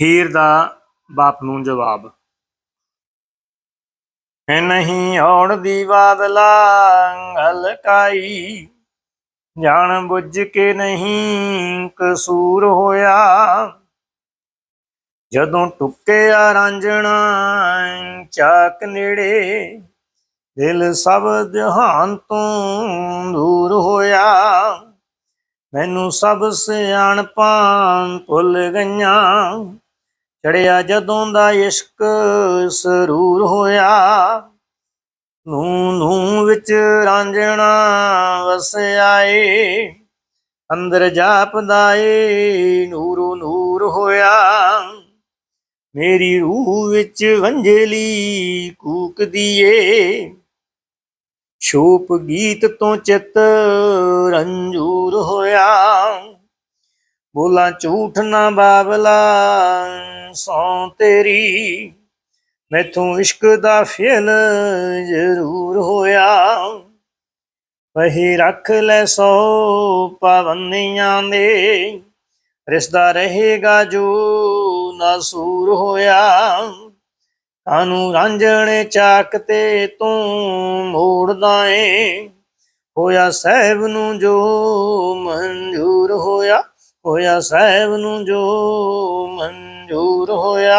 ਹੀਰ ਦਾ ਬਾਪ ਨੂੰ ਜਵਾਬ। ਹੈ ਨਹੀਂ ਔੜ ਦੀ ਬਾਦਲਾ ਹਲਕਾਈ, ਜਾਣ ਬੁੱਝ ਕੇ ਨਹੀਂ ਕਸੂਰ ਹੋਇਆ। ਜਦੋਂ ਟੁੱਕਿਆ ਰਾਂਝਣਾ ਚਾਕ ਨੇੜੇ, ਦਿਲ ਸਭ ਜਹਾਨ ਤੋਂ ਦੂਰ ਹੋਇਆ। ਮੈਨੂੰ ਸਭ ਸਿਆਣਪਾਂ ਭੁੱਲ ਗਈਆਂ। ਚੜਿਆ ਜਦੋਂ ਦਾ ਇਸ਼ਕ ਸਰੂਰ ਹੋਇਆ ਨੂੰ ਨੂੰ ਵਿੱਚ ਰਾਂਝਣਾ ਵਸਿਆ ਏ। ਅੰਦਰ ਜਾਪਦਾ ਏ, ਨੂਰੋ ਨੂਰ ਹੋਇਆ। ਮੇਰੀ ਰੂਹ ਵਿੱਚ ਵੰਝਲੀ ਕੂਕਦੀ ਏ। ਸ਼ੋਪ ਗੀਤ ਤੋਂ ਚਿੱਤ ਰੰਜੂਰ ਹੋਇਆ। ਬੋਲਾਂ ਝੂਠ ਨਾ ਬਾਬਲਾ ਸੌ ਤੇਰੀ। ਮੈਥੋਂ ਇਸ਼ਕ ਦਾ ਫੇਲ ਜ਼ਰੂਰ ਹੋਇਆ। ਵਹੀ ਰੱਖ ਲੈ ਸੋ ਪਾਵੰਨੀਆਂ ਦੇ ਰਿਸ਼ਤਾ ਰਹੇਗਾ ਜੋ ਨਾਸੂਰ ਹੋਇਆ। ਕਾਨੂੰ ਰਾਂਝਣੇ ਚਾਕ ਤੇ ਤੂੰ ਮੋੜਦਾ ਏ ਹੋਇਆ ਸਹਿਬ ਨੂੰ ਜੋ ਮਨਜ਼ੂਰ ਹੋਇਆ। ਹੋਇਆ ਸਾਹਿਬ ਨੂੰ ਜੋ ਮਨਜ਼ੂਰ ਹੋਇਆ।